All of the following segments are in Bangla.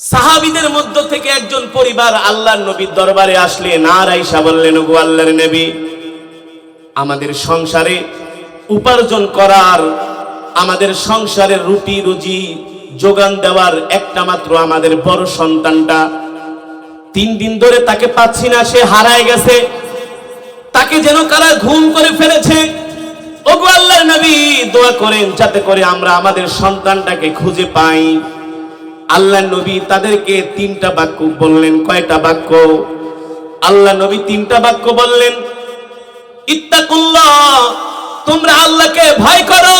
সাহাবিদের মধ্য থেকে একজন পরিবার আল্লাহর নবীর দরবারে আসলেন আর আইসা বললেন গো আল্লাহর নবী, আমাদের সংসারে উপার্জন করার, আমাদের সংসারের রুটি, রুজি, যোগান দেওয়ার একটা মাত্র আমাদের বড় সন্তানটা, তিন দিন ধরে তাকে পাচ্ছি না, সে হারায় গেছে। তাকে যেন কারা ঘুম করে ফেলেছে। ওগো আল্লাহর নবী, দোয়া করেন যাতে করে আমরা আমাদের সন্তানটাকে খুঁজে পাই। আল্লাহ নবী তাদেরকে তিনটা বাক্য বললেন, কয়টা বাক্য? আল্লাহ নবী তিনটা বাক্য বললেন, ইত্তাকুল্লাহ, তোমরা আল্লাহকে ভয় করো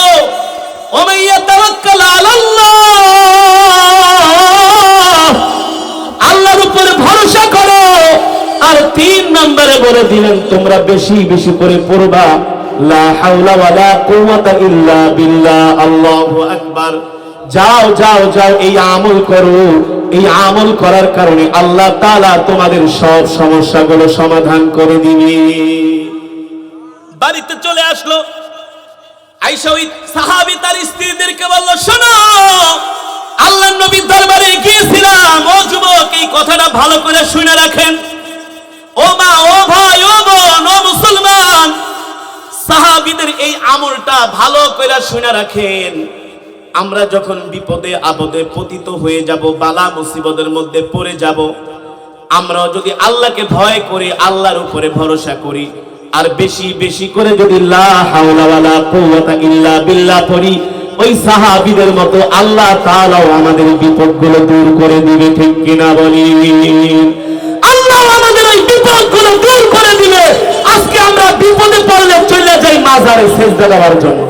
আল্লাহর উপরে ভরসা করো, আর তিন নম্বরে বলে দিলেন, তোমরা বেশি বেশি করে পড়বা। লা হাওলা ওয়ালা কুওয়াতা ইল্লা বিল্লাহ, আল্লাহু আকবার। যাও যাও যাও, এই আমল করো। এই আমল করার কারণে আল্লাহ তালা তোমাদের সব সমস্যাগুলো সমাধান করে দিবে। বাড়িতে চলে আসলো। যুবক, এই কথাটা ভালো করে শুনে রাখেন। ও মা, ও ভাই ও মুসলমান। সাহাবিদের এই আমলটা ভালো করে শুনে রাখেন। আমরা যখন বিপদে, আপদে পতিত হয়ে যাব, বালা মুসিবতের মধ্যে পড়ে যাব আমরা যদি আল্লাহকে ভয় করি, আল্লাহর উপরে ভরসা করি, আর বেশি বেশি করে যদি পড়ি, ওই সাহাবীদের মতো আল্লাহ তাআলাও আমাদের বিপদগুলো দূর করে দিবে, ঠিক কিনা বলি? আল্লাহ আমাদের ওই বিপদগুলো দূর করে দিবে। আজকে আমরা বিপদে পড়লে চলে যাই মাজারে সেজদা দেওয়ার জন্য।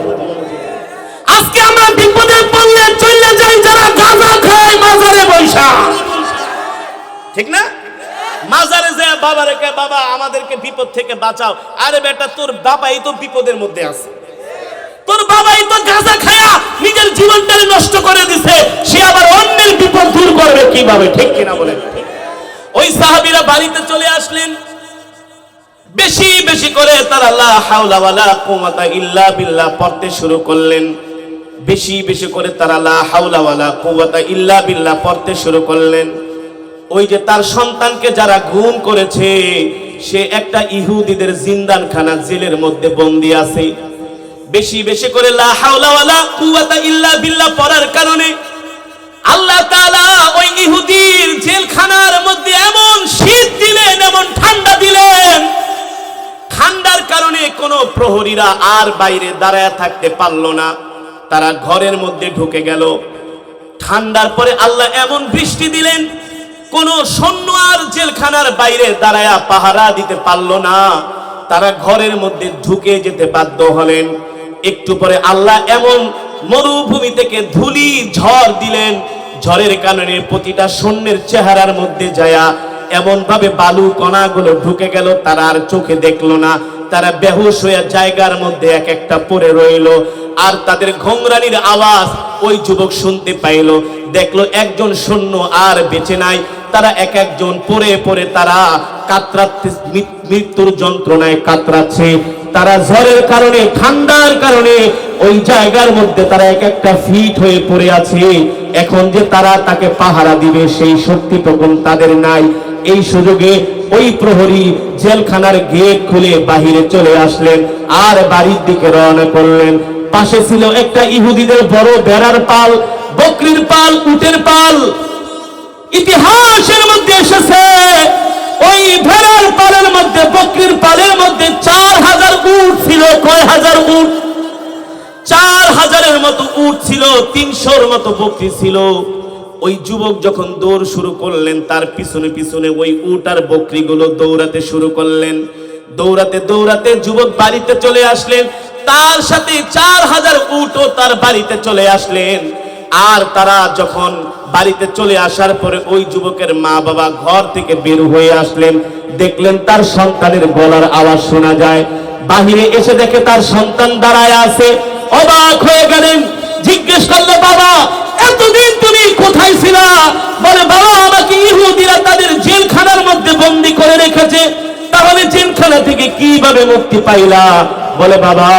আজকে আমরা বিপদে পড়লে চলে যাই যারা গাঁজা খায় মাজারে বৈশা। ঠিক না? মাজারে যে বাবা রেখে বাবা, আমাদেরকে বিপদ থেকে বাঁচাও। আরে বেটা, তোর বাবাই তো বিপদের মধ্যে আছে। তোর বাবাই তো গাঁজা খায়া নিজের জীবনটাকে নষ্ট করে দিছে। সে আবার অন্যের বিপদ দূর করবে কীভাবে? ঠিক কিনা বলেন? ওই সাহাবীরা বাড়িতে চলে আসলেন। বেশি বেশি করে তারা লা হাওলা ওয়ালা কুওয়াতা ইল্লা বিল্লাহ পড়তে শুরু করলেন। বেশি বেশি করে তারা লা হাওলা ওয়ালা কুওয়াতা ইল্লা বিল্লাহ পড়তে শুরু করলেন। ওই যে তার সন্তানকে যারা গুম করেছে, সে একটা ইহুদিদের জিন্দানখানা জেলের মধ্যে বন্দি আছে। বেশি বেশি করে লা হাওলা ওয়ালা কুওয়াতা ইল্লা বিল্লাহ পড়ার কারণে আল্লাহ তাআলা ওই ইহুদির জেলখানার মধ্যে এমন শীত দিলেন, এমন ঠান্ডা দিলেন। ঠান্ডার কারণে কোনো প্রহরীরা আর বাইরে দাঁড়ায় থাকতে পারল না। তারা ঘরের মধ্যে ঢুকে গেল। ঠান্ডার পরে আল্লাহ এমন বৃষ্টি দিলেন, কোন সৈন্য আর জেলখানার বাইরে দাঁড়ায়া পাহারা দিতে পারল না। তারা ঘরের মধ্যে ঢুকে যেতে বাধ্য হলেন। একটু পরে আল্লাহ এমন মরুভূমি থেকে ধুলি, ঝড় দিলেন। ঝড়ের কারণে প্রতিটা সৈন্যের চেহারার মধ্যে যায়া এমন ভাবে বালু কণাগুলো ঢুকে গেল, তারা আর চোখে দেখল না। তারা বেহুশ হয়ে জায়গার মধ্যে এক একটা পড়ে রইল। আর তাদের ঘোংরানির আওয়াজ ওই যুবক শুনতে পাইল। দেখল একজন সৈন্য আর বেঁচে নাই। তারা এক একজন পড়ে পড়ে তারা কাতরাতে মৃত্যুর যন্ত্রণায় কাতরাচ্ছে। তারা ঝড়ের কারণে, ঠান্ডার কারণে ওই জায়গার মধ্যে তারা এক একটা ফিট হয়ে পড়ে আছে। এখন যে তারা তাকে পাহারা দিবে, সেই শক্তি তখন তাদের নাই। এই সুযোগে ওই প্রহরী জেলখানার গেট খুলে বাহিরে চলে আসলেন আর বাড়ির দিকে রওনা করলেন। পাশে ছিল একটা ইহুদিদের বড় বেড়ার পাল, বকরির পাল, উটের পাল। ইতিহাসের মধ্যে এসেছে, ওই ভেড়ার পালের মধ্যে, বকরির পালের মধ্যে চার হাজার উট ছিল। কয় হাজার উট? চার হাজারের মতো উট ছিল, তিনশোর মতো বকরি ছিল। ওই যুবক যখন দৌড় শুরু করলেন, তার পিছনে পিছনে ওই উট আর বকরিগুলো দৌড়াতে শুরু করলেন। দৌড়াতে দৌড়াতে যুবক বাড়িতে চলে আসলেন। তার সাথে চার হাজার উটও তার বাড়িতে চলে আসলেন। আর তারা যখন বাড়িতে চলে আসার পরে ওই যুবকের মা বাবা ঘর থেকে বের হয়ে আসলেন, দেখলেন তার সন্তানের গলার আওয়াজ শোনা যায়। বাহিরে এসে দেখে তার সন্তান দাঁড়ায় আছে, অবাক হয়ে গেলেন, জিজ্ঞেস করল, বাবা, এতদিন তুমি কোথায় ছিলা? বলে, বাবা, আমাকে ইহুদিরা তাদের জেলখানার মধ্যে বন্দি করে রেখেছে। তাহলে জেলখানা থেকে কীভাবে মুক্তি পাইলা? বলে, বাবা,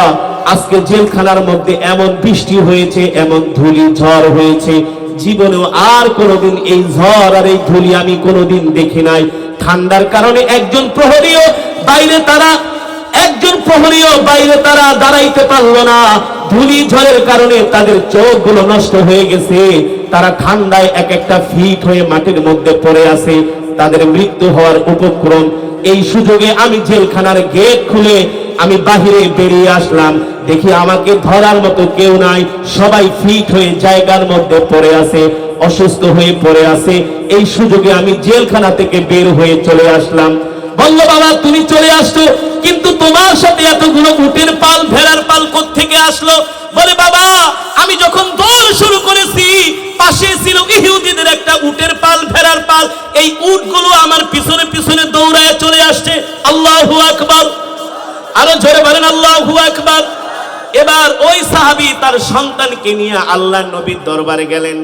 আজকে জেলখানার মধ্যে এমন বৃষ্টি হয়েছে, এমন ধুলি ঝড় হয়েছে। জীবনেও আর কোনোদিন এই ঝড় আর এই ধুলি আমি কোনোদিন দেখি নাই। ঠান্ডার কারণে একজন প্রহরীও বাইরে তারা, একজন প্রহরীও বাইরে তারা দাঁড়াইতে পারল না। ধুলি ঝড়ের কারণে তাদের চোখগুলো নষ্ট হয়ে গেছে। তারা ঠান্ডায় এক একটা ফিট হয়ে মাটির মধ্যে পড়ে আছে। তাদের মৃত্যু হওয়ার উপক্রম। এই সুযোগে আমি জেলখানার গেট খুলে আমি বাহিরে বেরিয়ে আসলাম। দেখি আমাকে ধরার মতো কেউ নাই। সবাই ফিট হয়ে জায়গার মধ্যে পড়ে আছে, অসুস্থ হয়ে পড়ে আছে। এই সুযোগে আমি জেলখানা থেকে বের হয়ে চলে আসলাম। বলল, বাবা, তুমি চলে আসছো, কিন্তু তোমার সাথে এতগুলো উটের পাল, ভেড়ার পাল থেকে আসলো? বলে, বাবা, আমি যখন দৌড় শুরু করেছি, পাশে ছিল ইহুদিদের একটা উটের পাল, ভেড়ার পাল। এই উটগুলো আমার পিছনে পিছনে দৌড়ায় চলে আসছে। আল্লাহু আকবার। আরও জোরে বলেন, আল্লাহু আকবার। এবার ওই সাহাবী তার সন্তানকে নিয়ে আল্লাহ নবীর দরবারে গেলেন।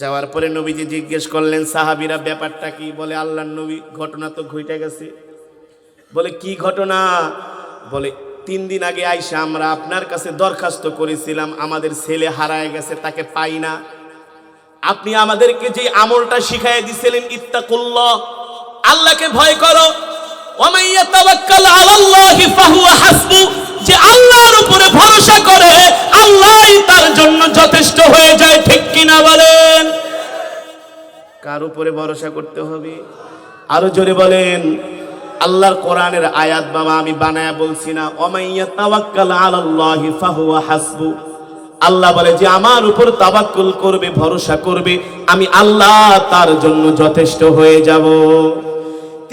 যাওয়ার পরে নবীজি জিজ্ঞেস করলেন, সাহাবিরা ব্যাপারটা কি? বলে আল্লাহ নবী, ঘটনা তো ঘটে গেছে। বলে, কি ঘটনা? বলে, তিন দিন আগে আইসা আমরা আপনার কাছে দরখাস্ত করেছিলাম, আমাদের ছেলে হারায় গেছে, তাকে পাই না। আপনি আমাদেরকে যে আমলটা শিখাই দিছিলেন, ইত্তাকুল্লাহ, আল্লাহকে ভয় করো। যে আল্লাহর উপরে ভরসা করে আল্লাহই তার জন্য যথেষ্ট হয়ে যায়, ঠিক কিনা বলেন? কার উপরে ভরসা করতে হবে? আরও জোরে বলেন, আল্লাহর কোরআনের আয়াত বাবা, আমি বানায়া বলছি না ওমাইয়া তাওয়াক্কাল আলাল্লাহি ফাহুয়া হাসবু। আল্লাহ বলে যে আমার উপর তাবাক্কুল করবে, ভরসা করবে, আমি আল্লাহ তার জন্য যথেষ্ট হয়ে যাব।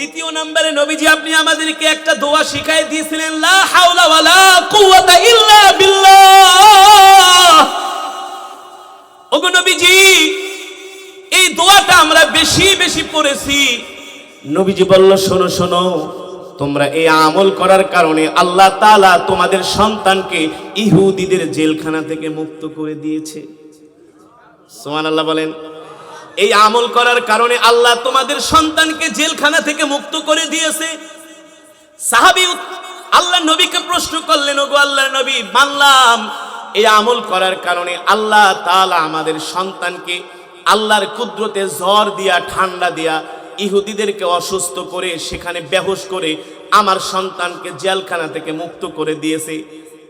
তৃতীয় নম্বরে নবীজি, আপনি আমাদেরকে একটা দোয়া শিখাই দিয়েছিলেন, লা হাওলা ওয়ালা কুওয়াতা নবীজি, এই দোয়াটা আমরা বেশি বেশি পড়েছি। নবীজি বলল, শোনো শোনো, তোমরা এই আমল করার কারণে আল্লাহ তাআলা তোমাদের সন্তানকে ইহুদিদের জেলখানা থেকে মুক্ত করে দিয়েছে। সোমান আল্লাহ বলেন। এই আমল করার কারণে আল্লাহ তোমাদের সন্তানকে জেলখানা থেকে মুক্ত করে দিয়েছে। সাহাবি আল্লাহ নবীকে প্রশ্ন করলেন, ওগো আল্লাহ নবী, মানলাম এই আমল করার কারণে আল্লাহ তাআলা আমাদের সন্তানকে আল্লাহর কুদরতে জ্বর দিয়া, ঠান্ডা দিয়া, ইহুদিদেরকে অসুস্থ করে সেখানে বেহুশ করে আমার সন্তানকে জেলখানা থেকে মুক্ত করে দিয়েছে।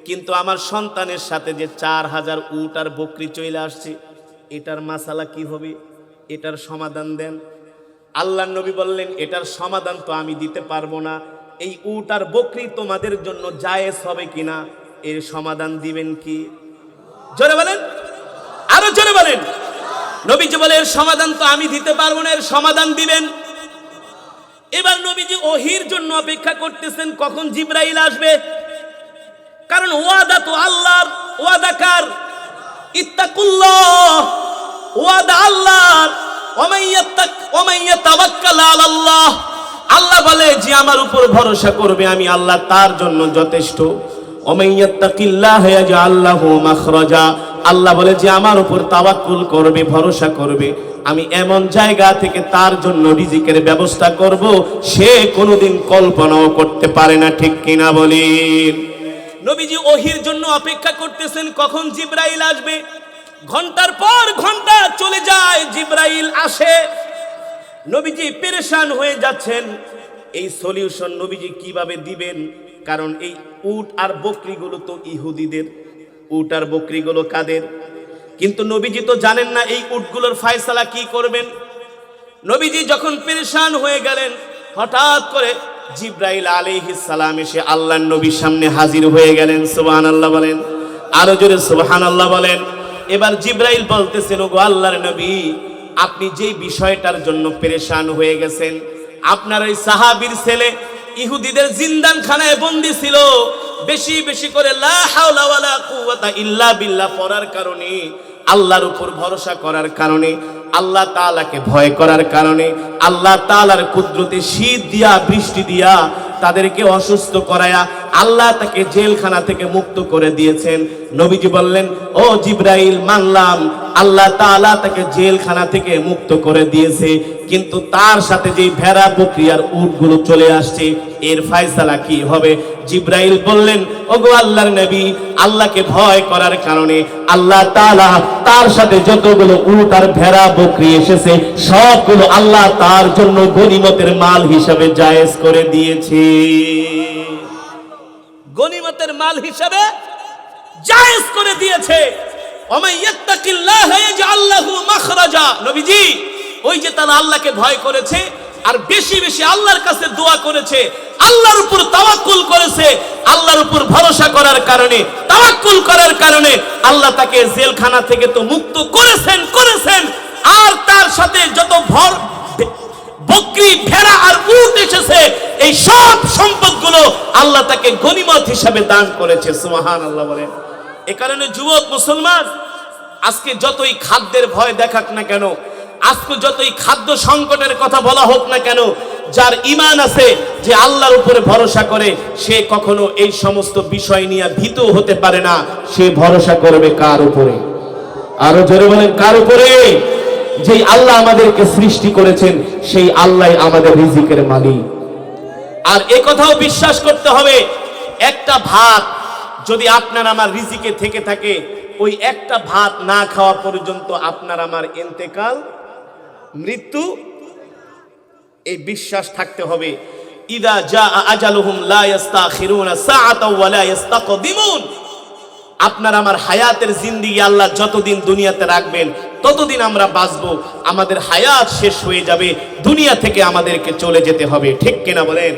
কিন্তু আমার সন্তানের সাথে যে চার হাজার উট আর বকরি চলে আসছে, এটার মাসালা কি হবে? এটার সমাধান দেন। আল্লাহ নবী বললেন, এটার সমাধান তো আমি দিতে পারব না। এই উট আর বকরি তোমাদের জন্য জায়েজ হবে কিনা? এর সমাধান দিবেন কি? জোরে বলেন। আরও জোরে বলেন। নবীজি বলে, এর সমাধান তো আমি দিতে পারব না, এর সমাধান দিবেন। এবার নবীজি ওহির জন্য অপেক্ষা করতেছেন, কখন জিব্রাইল আসবে? কারণ ওয়াদা তো আল্লাহর, ওয়াদা কার? ইত্তাকুল্লাহ। আল্লাহ বলে, যে আমার উপর ভরসা করবে, আমি আল্লাহ তার জন্য যথেষ্ট। আল্লাহ বলে, যে আমার উপর তাওয়াক্কুল করবে, ভরসা করবে, আমি এমন জায়গা থেকে তার জন্য রিজিকের ব্যবস্থা করব, সে কোনোদিন কল্পনাও করতে পারে না। ঠিক কিনা বলি নবীজি ওহির জন্য অপেক্ষা করতেছেন, কখন জিব্রাইল আসবে? ঘণ্টার পর ঘণ্টা চলে যায়, জিব্রাইল আসে। নবীজি পেরেশান হয়ে যাচ্ছেন। এই সলিউশন নবীজি কীভাবে দিবেন? কারণ এই উট আর বকরিগুলো তো ইহুদিদের। উট আর বকরিগুলো কাদের? কিন্তু নবীজি তো জানেন না এই উটগুলোর ফায়সালা কি করবেন। নবীজি যখন পেরেশান হয়ে গেলেন, হঠাৎ করে জিব্রাইল আলাইহিস সালাম এসে আল্লাহর নবীর সামনে হাজির হয়ে গেলেন। সুবহানাল্লাহ বলেন। আরও জোরে সুবহানাল্লাহ বলেন। এবার জিব্রাইল বলতেছেন ওগো আল্লাহর নবী, আপনি যেই বিষয়টার জন্য পেরেশান হয়ে গেছেন, আপনার ওই সাহাবীর ছেলে ইহুদিদের জিন্দানখানায় বন্দি ছিল, বেশি বেশি করে লা হাওলা ওয়ালা কুওয়াতা ইল্লা বিল্লাহ পড়ার কারণে, আল্লাহর উপর ভরসা করার কারণে, আল্লাহ তাআলাকে ভয় করার কারণে, আল্লাহ তাআলার কুদরতে শীত দিয়া, বৃষ্টি দিয়া তাদেরকে অসুস্থ করায়া আল্লাহ তাকে জেলখানা থেকে মুক্ত করে দিয়েছেন। নবীজি বললেন, ও জিব্রাইল, মানলাম, আল্লাহ তাআলা তাকে জেলখানা থেকে মুক্ত করে দিয়েছে। কিন্তু তার সাথে যে ভেড়া প্রক্রিয়ার উটগুলো চলে আসছে, এর ফায়সালা কি হবে? জিব্রাইল বললেন, ওগো আল্লাহর নবী, আল্লাহকে ভয় করার কারণে আল্লাহ তাআলা তার সাথে যতগুলো উট আর ভেড়া বকরি এসেছে, সবগুলো আল্লাহ তার জন্য গনিমতের মাল হিসাবে জায়েজ করে দিয়েছে। গনিমতের মাল হিসাবে জায়েজ করে দিয়েছে। ওমাই ইয়াত্তাকিল্লাহ ইয়াজআল লাহু মাখরাজা। নবীজি, ওই যে তারা আল্লাহকে ভয় করেছে আর বেশি বেশি আল্লাহর কাছে দোয়া করেছে, আল্লাহর উপর তাওয়াক্কুল করেছে, আল্লাহর উপর ভরসা করার কারণে, তাওয়াক্কুল করার কারণে আল্লাহ তাকে জেলখানা থেকে তো মুক্ত করেছেন করেছেন। আর তার সাথে যত ভর বকরি, ভেড়া আর উট এসেছে, এই সব সম্পদগুলো আল্লাহ তাকে গনিমত হিসাবে দান করেছে সুবহান আল্লাহ বলেন। এ কারণে যুবক, মুসলমান, আজকে যতই খাদ্যের ভয় দেখাক না কেন আজকে যতই খাদ্য সংকটের কথা বলা হোক না কেন, যার ইমান আছে যে আল্লাহর উপরে ভরসা করে, সে কখনো এই সমস্ত বিষয় নিয়ে ভীত হতে পারে না। সে ভরসা করবে কার উপরে? আরও জোরে বলেন, কার উপরে? যে আল্লাহ আমাদেরকে সৃষ্টি করেছেন, সেই আল্লাহ আমাদের রিজিকের মালিক। আর এ কথাও বিশ্বাস করতে হবে, একটা ভাত যদি আপনার আমার রিজিকে থেকে থাকে, ওই একটা ভাত না খাওয়া পর্যন্ত আপনার আমার এন্তেকাল মৃত্যু, এই বিশ্বাস থাকতে হবে। ইদা জা আজালুহুম লা ইস্তাখিরুনা সাআতাও ওয়া লা ইস্তাকদিমুন আপনার আমার হায়াতের জিন্দিগি আল্লাহ যতদিন দুনিয়াতে রাখবেন, ততদিন আমরা বাঁচবো। আমাদের হায়াত শেষ হয়ে যাবে, দুনিয়া থেকে আমাদেরকে চলে যেতে হবে। ঠিক কিনা বলেন?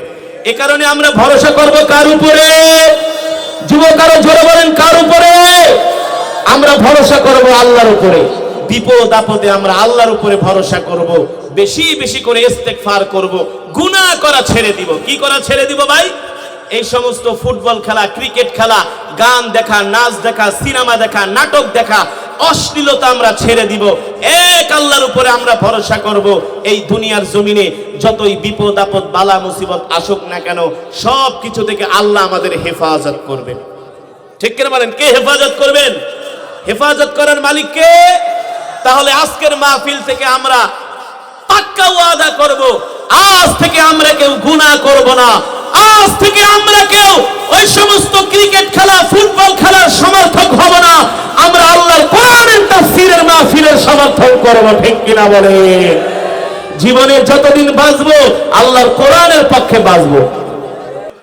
এ কারণে আমরা ভরসা করব কার উপরে? যুবক জোরে বলেন, কার উপরে? আমরা ভরসা করব আল্লাহর উপরে। বিপদ আপদে আমরা আল্লাহর উপরে ভরসা করব, বেশি বেশি করে ইস্তেগফার করব, গুনাহ করা ছেড়ে দিব। কি করা ছেড়ে দিব ভাই? এই সমস্ত ফুটবল খেলা, ক্রিকেট খেলা, গান দেখা, নাচ দেখা, সিনেমা দেখা, নাটক দেখা, অশ্লীলতা আমরা ছেড়ে দিব। এক আল্লাহর উপরে আমরা ভরসা করব, এই দুনিয়ার জমিনে যতই বিপদ আপদ, বালা মুসিবত আসুক না কেন সব কিছু থেকে আল্লাহ আমাদের হেফাজত করবেন। ঠিক কিনা বলেন? কে হেফাজত করবেন? হেফাজত করার মালিক কে? তাহলে আজকের মাহফিল থেকে আমরা পাক্কা ওয়াদা করব, আজ থেকে আমরা কেউ গুনাহ করব না। আজ থেকে আমরা কেউ ওই সমস্ত ক্রিকেট খেলা, ফুটবল খেলার সমর্থক হব না। আমরা আল্লাহর কোরআনের তাফসীরের মাহফিলের সমর্থন করব, ঠিক কিনা বলে? জীবনে যতদিন বাঁচবো, আল্লাহর কোরআনের পক্ষে বাঁচবো।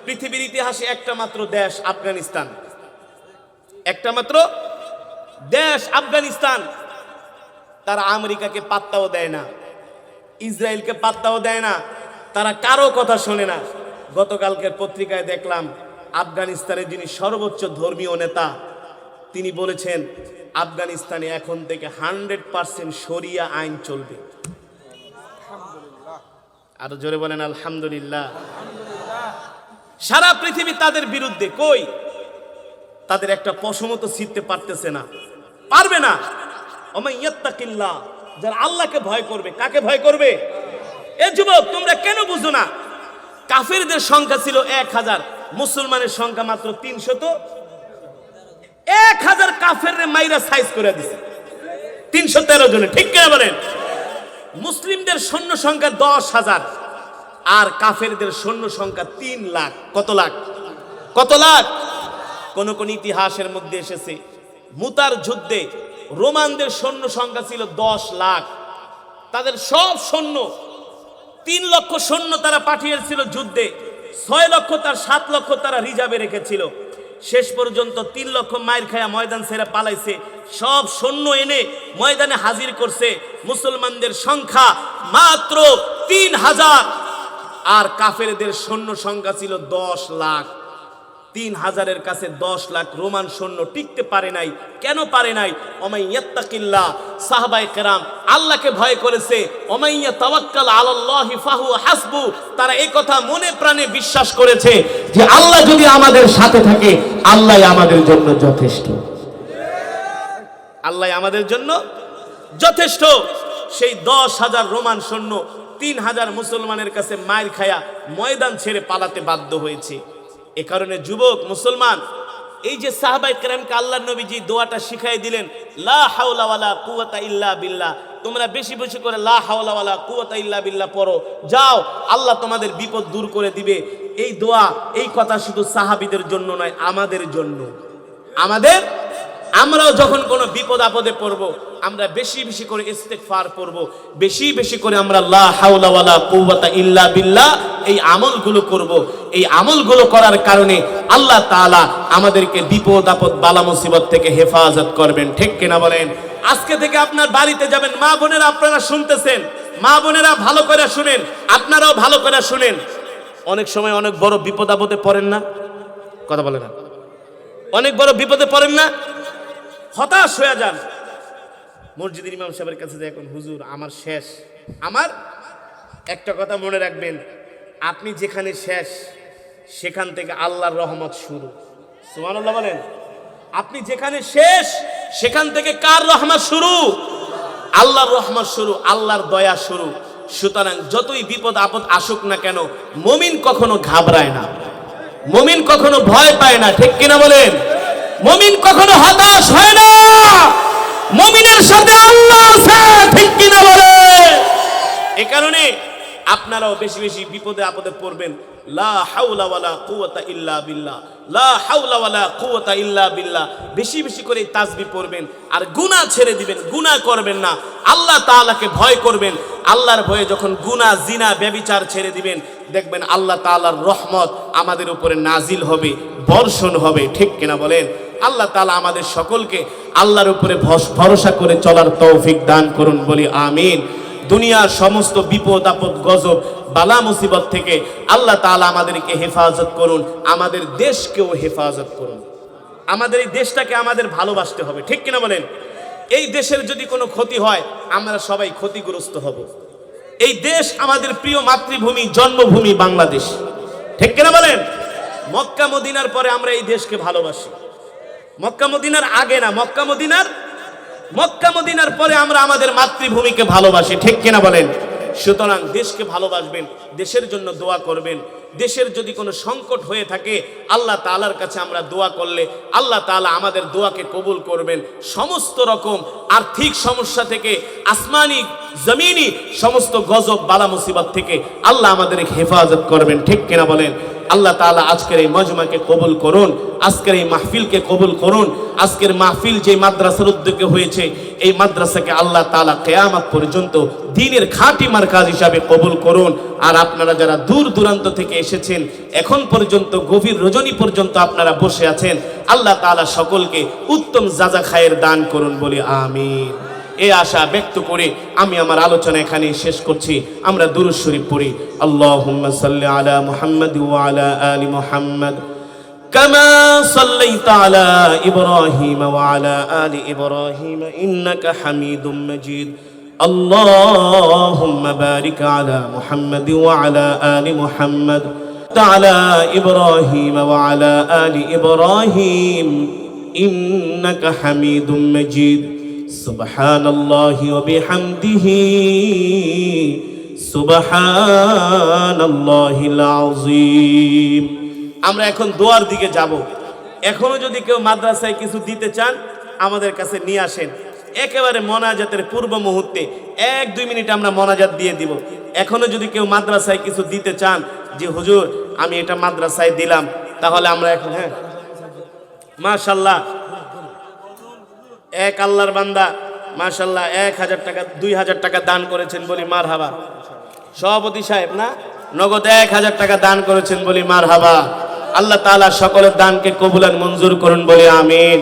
পৃথিবীর ইতিহাসে একটা মাত্র দেশ আফগানিস্তান। একটা মাত্র দেশ আফগানিস্তান। তারা আমেরিকাকে পাত্তাও দেয় না, ইসরায়েলকে পাত্তাও দেয় না, তারা কারও কথা শোনে না। গতকালকের পত্রিকায় দেখলাম, আফগানিস্তানের যিনি সর্বোচ্চ ধর্মীয় নেতা, তিনি বলেছেন, আফগানিস্তানে এখন থেকে হান্ড্রেড পার্সেন্ট সরিয়া আইন চলবে। আরও জোরে বলেন, আলহামদুলিল্লাহ। সারা পৃথিবী তাদের বিরুদ্ধে কই? তাদের একটা পশমতো ছিটতে পারতেছে না। পারবে না। ওমাই ইয়াত্তাকিল্লাহ যারা আল্লাহকে ভয় করবে, কাকে ভয় করবে? এ যুবক, তোমরা কেন বুঝো না? কাফেরদের সংখ্যা ছিল এক হাজার, মুসলমানের সংখ্যা মাত্র তিনশত। এক হাজার কাফের মাইরা সাইজ করে দিছে। তিনশো তেরো জনে ঠিক কিনা বলেন? মুসলিমদের সৈন্য সংখ্যা দশ হাজার, আর কাফেরদের সৈন্য সংখ্যা তিন লাখ। কত লাখ? কত লাখ? কোন কোন ইতিহাসের মধ্যে এসেছে, মুতার যুদ্ধে রোমানদের সৈন্য সংখ্যা ছিল দশ লাখ। তাদের সব সৈন্য, তিন লক্ষ সৈন্য তারা পাঠিয়েছিল যুদ্ধে, ছয় লক্ষ তার সাত লক্ষ তারা রিজার্ভে রেখেছিল। শেষ পর্যন্ত তিন লক্ষ মাইর খায়া ময়দান ছেড়ে পালাইছে। সব সৈন্য এনে ময়দানে হাজির করছে। মুসলমানদের সংখ্যা মাত্র তিন হাজার। আর কাফেরদের সৈন্য সংখ্যা ছিল দশ লাখ। তিন হাজারের কাছে দশ লাখ রোমান সৈন্য টিকতে পারে নাই। কেন পারে নাই? ওমাইয়াত্তাকিল্লাহ সাহাবাই কেরাম আল্লাহকে ভয় করেছে। ওমাইয়া তাওয়াক্কাল আলাল্লাহি ফাহু হাসবু। তারা এই কথা মনে প্রাণে বিশ্বাস করেছে যে আল্লাহ যদি আমাদের সাথে থাকে, আল্লাহ আমাদের জন্য যথেষ্ট। আল্লাহ আমাদের জন্য যথেষ্ট। সেই দশ হাজার রোমান সৈন্য তিন হাজার মুসলমানের কাছে মায়ের খায়া ময়দান ছেড়ে পালাতে বাধ্য হয়েছে। এ কারণে যুবক, মুসলমান, এই যে সাহাবাই কেরামকে আল্লাহ নবীজি দোয়াটা শিখাই দিলেন, লা হাওলাওয়ালা কুয়াতা ইল্লা বিল্লাহ। তোমরা বেশি বেশি করে লা হাওলাওয়ালা কুয়াতা ইল্লা বিল্লাহ পড়ো। যাও, আল্লাহ তোমাদের বিপদ দূর করে দিবে। এই দোয়া, এই কথা শুধু সাহাবিদের জন্য নয়, আমাদের জন্য। আমাদের আমরাও যখন কোনো বিপদ আপদে পড়ব, আমরা বেশি বেশি করে ইস্তেগফার পড়ব, বেশি বেশি করে আমরা লা হাওলা ওয়ালা ইল্লা বিল্লাহ এই আমলগুলো করব। এই আমলগুলো করার কারণে আল্লাহ তাআলা আমাদেরকে বিপদ আপদ, বালা মুসিবত থেকে হেফাজত করবেন। ঠিক কিনা বলেন? আজকে থেকে আপনার বাড়িতে যাবেন। মা বোনেরা আপনারা শুনতেছেন। মা বোনেরা ভালো করে শুনেন। আপনারাও ভালো করে শুনেন। অনেক সময় অনেক বড় বিপদ আপদে পড়েন না? কথা বলে না। অনেক বড় বিপদে পড়েন না? হতাশ হয়ে যান। মসজিদের ইমাম সাহেবের কাছে যে এখন, হুজুর, আমার শেষ। আমার একটা কথা মনে রাখবেন, আপনি যেখানে শেষ, সেখান থেকে আল্লাহর রহমত শুরু। সুবহানাল্লাহ বলেন। আপনি যেখানে শেষ, সেখান থেকে কার রহমত শুরু? আল্লাহর রহমত শুরু, আল্লাহর দয়া শুরু। সুতরাং যতই বিপদ আপদ আসুক না কেন, মমিন কখনো ঘাবড়ায় না। মমিন কখনো ভয় পায় না, ঠিক কিনা বলেন? মমিন কখনো হতাশ হয় না। মমিনের সাথে আল্লাহ আছে, ঠিক কিনা বলেন এ কারণে আপনারাও বেশি বেশি বিপদে আপদে পড়বেন। লা হাওলা ওয়ালা কুওয়াতা ইল্লা বিল্লাহ। লা হাওলা ওয়ালা কুওয়াতা ইল্লা বিল্লাহ। বেশি বেশি করে তাসবিহ পড়বেন আর গুনাহ ছেড়ে দিবেন। গুনাহ করবেন না। আল্লাহ তাআলাকে ভয় করবেন। আল্লাহর ভয়ে যখন গুনাহ, জিনা ব্যভিচার ছেড়ে দিবেন, দেখবেন আল্লাহ তাআলার রহমত আমাদের উপরে নাজিল হবে, বর্ষণ হবে। ঠিক কিনা বলেন? আল্লাহ তালা আমাদের সকলকে আল্লাহর উপরে ভরসা করে চলার তৌফিক দান করুন বলি আমিন। দুনিয়ার সমস্ত বিপদ, আপদ, গজব, বালা, মুসিবত থেকে আল্লাহ তালা আমাদেরকে হেফাজত করুন, আমাদের দেশকেও হেফাজত করুন। আমাদের এই দেশটাকে আমাদের ভালোবাসতে হবে, ঠিক কিনা বলেন? এই দেশের যদি কোনো ক্ষতি হয়, আমরা সবাই ক্ষতিগ্রস্ত হব। এই দেশ আমাদের প্রিয় মাতৃভূমি, জন্মভূমি বাংলাদেশ, ঠিক কিনা বলেন? মক্কা, মদিনার পরে আমরা এই দেশকে ভালোবাসি। মক্কা মদিনার আগে না, মক্কা মদিনার মক্কা মদিনার পরে আমরা আমাদের মাতৃভূমিকে ভালোবাসি, ঠিক কিনা বলেন? সুতরাং দেশকে ভালোবাসবেন, দেশের জন্য দোয়া করবেন। দেশের যদি কোনো সংকট হয়ে থাকে, আল্লাহ তালার কাছে আমরা দোয়া করলে আল্লাহ তাআলা আমাদের দোয়াকে কবুল করবেন। সমস্ত রকম আর্থিক সমস্যা থেকে, আসমানি, জমিনি, সমস্ত গজব, বালা মুসিবত থেকে আল্লাহ আমাদেরকে হেফাজত করবেন, ঠিক কিনা বলেন? আল্লাহ তালা আজকের এই মজমাকে কবুল করুন, আজকের এই মাহফিলকে কবুল করুন, আজকের মাহফিল যে মাদ্রাসার উদ্যোগে হয়েছে, এই মাদ্রাসাকে আল্লাহ তাআলা কেয়ামত পর্যন্ত দিনের খাঁটি মার্কাজ হিসাবে কবুল করুন। আর আপনারা যারা দূর দূরান্ত থেকে এসেছেন, এখন পর্যন্ত, গভীর রজনী পর্যন্ত আপনারা বসে আছেন, আল্লাহ তাআলা সকলকে উত্তম জাজা খায়ের দান করুন বলি আমিন। এ আশা ব্যক্ত করে আমি আমার আলোচনা এখানে শেষ করছি আমরা দুরুদ শরীফ পড়ি আল্লাহুম্মা সাল্লি আলা মুহাম্মাদ ওয়া আলা আলি মুহাম্মাদ كما صليت على إبراهيم وعلى آل إبراهيم إنك حميد مجيد اللهم بارك على محمد وعلى آل محمد على إبراهيم وعلى آل إبراهيم إنك حميد مجيد سبحان الله وبحمده سبحان الله العظيم আমরা এখন দোয়ার দিকে যাব এখনো যদি কেউ মাদ্রাসায় কিছু দিতে চান আমাদের কাছে নিয়ে আসেন একেবারে মনাজাতের পূর্ব মুহূর্তে এক দুই মিনিট আমরা মনাজাত দিয়ে দিব এখনো যদি কেউ মাদ্রাসায় কিছু দিতে চান যে হুজুর আমি এটা মাদ্রাসায় দিলাম তাহলে আমরা এখন হ্যাঁ মাশাল্লাহ এক আল্লাহর বান্দা মাশাল্লাহ এক হাজার টাকা, দুই হাজার টাকা দান করেছেন বলি মার হাবা সভাপতি সাহেব না? নগদ এক হাজার টাকা দান করেছেন বলি মার হাবা আল্লাহ তাআলা সকলের দানকে কবুলান মঞ্জুর করুন বলি আমিন।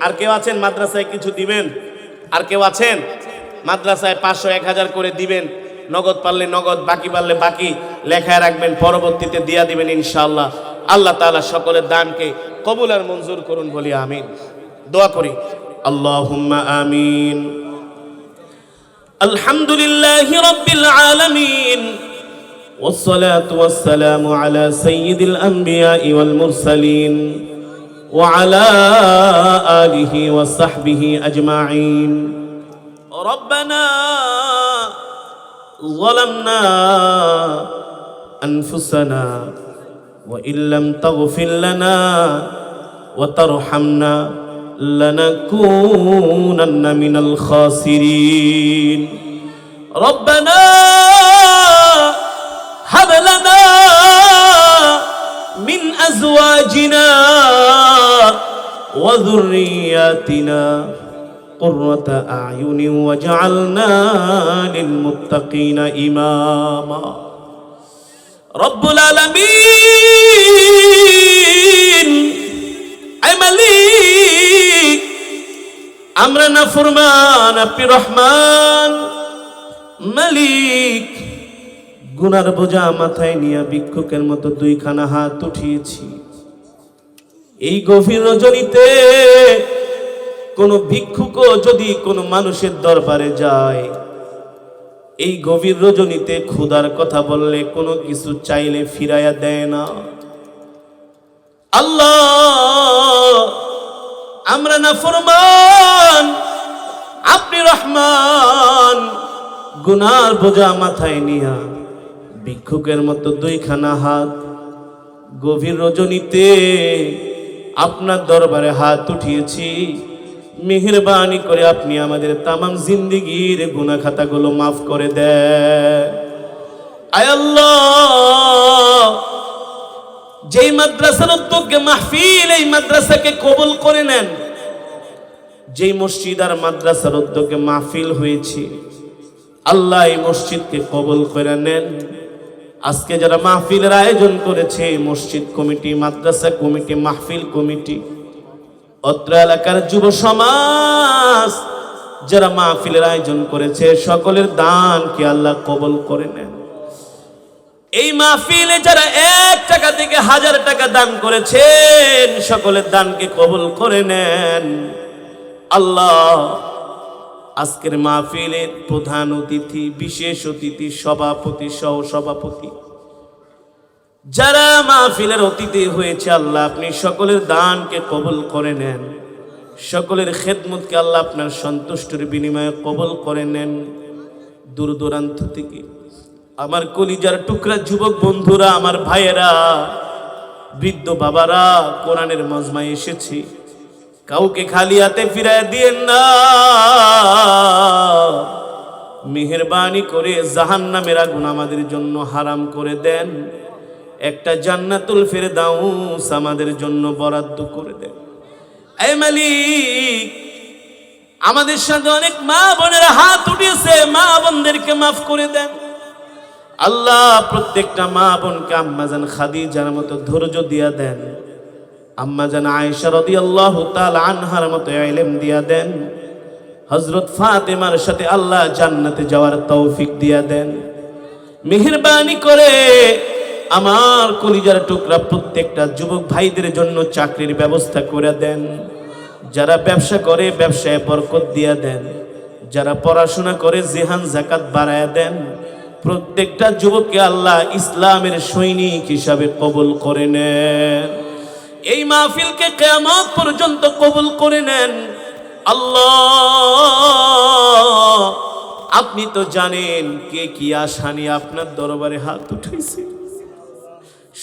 আর কেউ আছেন মাদ্রাসায় কিছু দিবেন? আর কেউ আছেন? মাদ্রাসায় পাঁচশো এক হাজার করে দিবেন। নগদ পারলে নগদ, বাকি পারলে বাকি। লেখায় রাখবেন, পরবর্তীতে দিয়া দিবেন ইনশাআল্লাহ। আল্লাহ তাআলা সকলের দানকে কবুল আর মঞ্জুর করুন বলি আমিন। দোয়া করি। اللهم آمين. الحمد لله رب العالمين والصلاة والسلام على سيد الأنبياء والمرسلين وعلى آله وصحبه أجمعين. ربنا ظلمنا أنفسنا وإن لم تغفر لنا وترحمنا لنكونن من الخاسرين. ربنا هب لنا أزواجنا وذرياتنا قرة أعين وجعلنا للمتقين إماما. رب العالمين. أي مليك আমরা না ফুরমান, আপনি রহমান। মালিক, গুনার বোঝা মাথায় নিয়ে ভিক্ষুকের মতো দুইখানা হাত উঠিয়েছি। এই গভীর রজনীতে কোন ভিক্ষুক যদি কোনো মানুষের দরবারে যায়, এই গভীর রজনীতে ক্ষুধার কথা বললে কোনো কিছু চাইলে ফিরাইয়া দেয় না। আল্লাহ আমরা না ফরমান, আপনি রহমান। গুনার বোঝা মাথায় নিয়া ভিক্ষুকের মতো দুইখানা হাত গভীর রজনীতে আপনার দরবারে হাত উঠিয়েছি। মেহরবানি করে আপনি আমাদের তামাম জিন্দিগির গুনা খাতাগুলো মাফ করে দেন। আয় আল্লাহ যেই মাদ্রাসার উদ্যোগে মাহফিল, এই মাদ্রাসাকে কবুল করে নেন। যেই মসজিদ আর মাদ্রাসার উদ্যোগে মাহফিল হয়েছে, আল্লাহ এই মসজিদকে কবুল করে নেন। আজকে যারা মাহফিলের আয়োজন করেছে মসজিদ কমিটি, মাদ্রাসা কমিটি, মাহফিল কমিটি, অত্র এলাকার যুব সমাজ, যারা মাহফিলের আয়োজন করেছে, সকলের দানকে আল্লাহ কবল করে নেন। এই মাহফিলে যারা এক টাকা থেকে হাজার টাকা দান করেছেন, সকলের দানকে কবুল করে নেন। আল্লাহ, আজকের মাহফিলের প্রধান অতিথি, বিশেষ অতিথি, সভাপতি সহ সভাপতি। যারা মাহফিলের অতিথি হয়েছে, আল্লাহ আপনি সকলের দানকে কবুল করে নেন। সকলের খেদমতকে আল্লাহ আপনার সন্তুষ্টির বিনিময়ে কবুল করে নেন। দূর দূরান্ত থেকে আমার কলিজার টুকরা যুবক বন্ধুরা, আমার ভাইয়েরা, বৃদ্ধ বাবারা, কোরআনের মজমায় এসেছি। কাউকে খালি হাতে ফিরায় দিয়েন না। মেহরবানি করে জাহান নামের আগুন আমাদের জন্য হারাম করে দেন। একটা জান্নাতুল ফেরে দাউস আমাদের জন্য বরাদ্দ করে দেন। আমাদের সাথে অনেক মা বোনেরা হাত উঠিয়েছে, মা বোনদেরকে মাফ করে দেন। আল্লাহ প্রত্যেকটা মা বোনকে আম্মাজান খাদিজার মতো ধৈর্য দিয়া দেন। আম্মাজান আয়েশা রাদিয়াল্লাহু তাআলা আনহার মতো ইলম দিয়া দেন। হজরত ফাতেমার সাথে আল্লাহ জান্নাতে যাওয়ার তৌফিক দিয়া দেন। মেহেরবানি করে আমার কলিজার টুকরা প্রত্যেকটা যুবক ভাইদের জন্য চাকরির ব্যবস্থা করে দেন। যারা ব্যবসা করে, ব্যবসায় বরকত দিয়া দেন। যারা পড়াশোনা করে, জেহান জাকাত বাড়ায় দেন। প্রত্যেকটা যুবককে আল্লাহ ইসলামের সৈনিক হিসাবে কবুল করে নেন। এই মাহফিলকে কেয়ামত পর্যন্ত কবুল করে নেন। আল্লাহ, আপনি তো জানেন কে কি আশা নিয়ে আপনার দরবারে হাত উঠেছে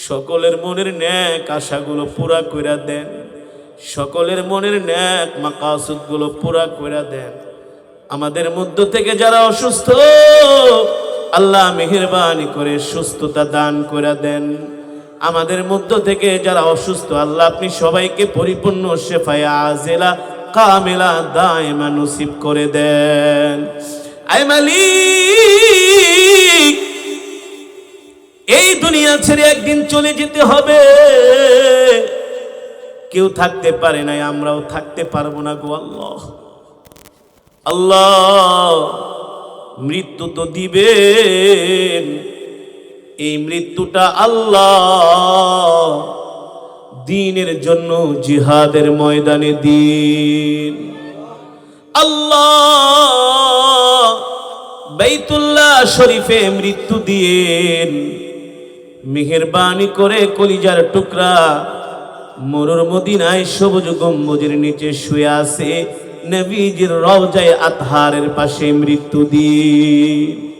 সকলের মনের ন্যাক আশাগুলো পুরা কইরা দেন। সকলের মনের ন্যাক মাকাসুদগুলো পুরা কইরা দেন। আমাদের মধ্য থেকে যারা অসুস্থ আল্লাহ মেহেরবানি করে সুস্থতা দান করে দেন। আমাদের মধ্য থেকে যারা অসুস্থ, আল্লাহ আপনি সবাইকে পরিপূর্ণ শেফায়া আজেলা, কামেলা, দায়মা নসিব করে দেন। আয় মালিক, এই দুনিয়া ছেড়ে একদিন চলে যেতে হবে। কেউ থাকতে পারে নাই, আমরাও থাকতে পারব না গো আল্লাহ। আল্লাহ মৃত্যু তো দিবেন। এই মৃত্যুটা আল্লাহ দিনের জন্য জিহাদের ময়দানে দিন। আল্লাহ বাইতুল্লাহ শরীফে মৃত্যু দিয়েন। মেহেরবানি করে কলিজার টুকরা মরুর মদিনায় সবুজ গম্বুজের নিচে শুয়ে আছে। নবীজির রওজায় আতহারের পাশে মৃত্যু দিন।